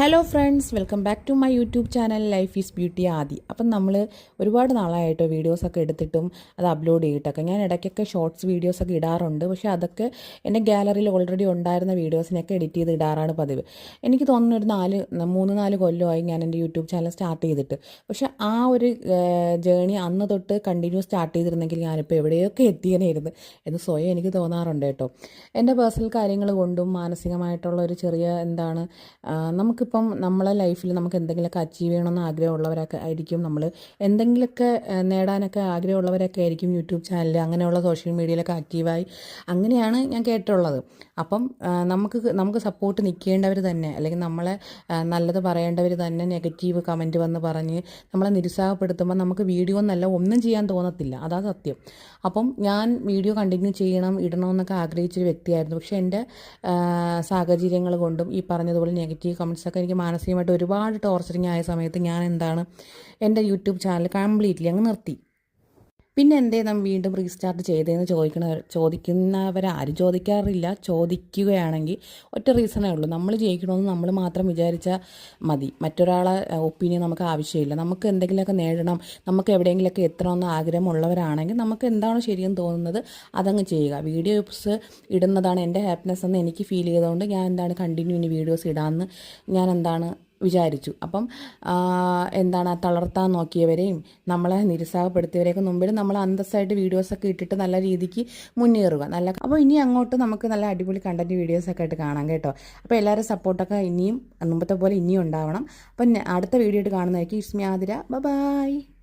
Hello friends welcome back to my YouTube channel life is beauty Adi. അപ്പം നമ്മൾ ഒരുപാട് നാളായിട്ടോ വീഡിയോസൊക്കെ എടുത്തിട്ടും അത് അപ്ലോഡ് ചെയ്തിട്ടൊക്കെ. ഞാൻ ഇടയ്ക്കൊക്കെ ഷോർട്സ് വീഡിയോസൊക്കെ ഇടാറുണ്ട്. പക്ഷേ അതൊക്കെ എന്റെ ഗാലറിയിൽ ഓൾറെഡി ഉണ്ടായിരുന്ന വീഡിയോസിനൊക്കെ എഡിറ്റ് ചെയ്ത് ഇടാറാണ് പതിവ്. എനിക്ക് തോന്നുന്നു ഒരു നാല് മൂന്ന് നാല് കൊല്ലമായി ഞാൻ എന്റെ യൂട്യൂബ് ചാനൽ സ്റ്റാർട്ട് ചെയ്തിട്ട്. പക്ഷേ ആ ഒരു ജേണി അന്ന് തൊട്ട് കണ്ടിന്യൂ സ്റ്റാർട്ട് ചെയ്തിരുന്നെങ്കിൽ ഞാനിപ്പോൾ എവിടെയൊക്കെ എത്തിയനായിരുന്നു എന്ന് സ്വയം എനിക്ക് തോന്നാറുണ്ട് കേട്ടോ. എന്റെ പേഴ്സണൽ കാര്യങ്ങൾ കൊണ്ടും മാനസികമായിട്ടുള്ള ഒരു ചെറിയ എന്താണ് ആ, നമുക്കിപ്പം നമ്മളെ ലൈഫിൽ നമുക്ക് എന്തെങ്കിലുമൊക്കെ അച്ചീവ് ചെയ്യണമെന്ന് ആഗ്രഹമുള്ളവരൊക്കെ ആയിരിക്കും. നമ്മൾ എന്തെങ്കിലുമൊക്കെ നേടാനൊക്കെ ആഗ്രഹമുള്ളവരൊക്കെ ആയിരിക്കും യൂട്യൂബ് ചാനൽ അങ്ങനെയുള്ള സോഷ്യൽ മീഡിയയിലൊക്കെ ആക്റ്റീവായി അങ്ങനെയാണ് ഞാൻ കേട്ടിട്ടുള്ളത്. അപ്പം നമുക്ക് നമുക്ക് സപ്പോർട്ട് നിൽക്കേണ്ടവർ തന്നെ അല്ലെങ്കിൽ നമ്മളെ നല്ലത് പറയേണ്ടവർ തന്നെ നെഗറ്റീവ് കമന്റ് വന്ന് പറഞ്ഞ് നമ്മളെ നിരുത്സാഹപ്പെടുത്തുമ്പോൾ നമുക്ക് വീഡിയോ എന്നല്ല ഒന്നും ചെയ്യാൻ തോന്നത്തില്ല. അതാ സത്യം. അപ്പം ഞാൻ വീഡിയോ കണ്ടിന്യൂ ചെയ്യണം ഇടണമെന്നൊക്കെ ആഗ്രഹിച്ചൊരു വ്യക്തിയായിരുന്നു. പക്ഷേ എന്റെ സാഹചര്യങ്ങൾ കൊണ്ടും ഈ പറഞ്ഞതുപോലെ നെഗറ്റീവ് കമൻസ് ഒക്കെ എനിക്ക് മാനസികമായിട്ട് ഒരുപാട് ടോർച്ചറിങ് ആയ സമയത്ത് ഞാൻ എന്താണ് എന്റെ യൂട്യൂബ് ചാനൽ കംപ്ലീറ്റ്ലി അങ്ങ് നിർത്തി. പിന്നെ എന്തേ നാം വീണ്ടും റീസ്റ്റാർട്ട് ചെയ്തതെന്ന് ചോദിക്കണ ചോദിക്കുന്നവരാരും ചോദിക്കാറില്ല. ചോദിക്കുകയാണെങ്കിൽ ഒറ്റ റീസണേ ഉള്ളൂ. നമ്മൾ ജയിക്കണമെന്ന് നമ്മൾ മാത്രം വിചാരിച്ചാൽ മതി. മറ്റൊരാളെ ഒപ്പീനിയൻ നമുക്ക് ആവശ്യമില്ല. നമുക്ക് എന്തെങ്കിലുമൊക്കെ നേടണം. നമുക്ക് എവിടെയെങ്കിലുമൊക്കെ എത്തണമെന്ന് ആഗ്രഹമുള്ളവരാണെങ്കിൽ നമുക്ക് എന്താണോ ശരിയെന്ന് തോന്നുന്നത് അതങ്ങ് ചെയ്യുക. വീഡിയോസ് ഇടുന്നതാണ് എന്റെ ഹാപ്പിനെസ് എന്ന് എനിക്ക് ഫീൽ ചെയ്തുകൊണ്ട് ഞാൻ എന്താണ് കണ്ടിന്യൂ ഇനി വീഡിയോസ് ഇടാമെന്ന് ഞാൻ എന്താണ് വിചാരിച്ചു. അപ്പം എന്താണ് തളർത്താൻ നോക്കിയവരെയും നമ്മളെ നിരുത്സാഹപ്പെടുത്തിയവരെയൊക്കെ മുമ്പിൽ നമ്മൾ അന്തസ്സായിട്ട് വീഡിയോസൊക്കെ ഇട്ടിട്ട് നല്ല രീതിക്ക് മുന്നേറുക. നല്ല അപ്പോൾ ഇനി അങ്ങോട്ട് നമുക്ക് നല്ല അടിപൊളി കണ്ടന്റ് വീഡിയോസൊക്കെ ആയിട്ട് കാണാം കേട്ടോ. അപ്പോൾ എല്ലാവരും സപ്പോർട്ടൊക്കെ ഇനിയും മുമ്പത്തെ പോലെ ഇനിയും ഉണ്ടാവണം. അപ്പം അടുത്ത വീഡിയോ ആയിട്ട് കാണുന്നതായിരിക്കും. ഇസ്മി ആതിര. ബൈ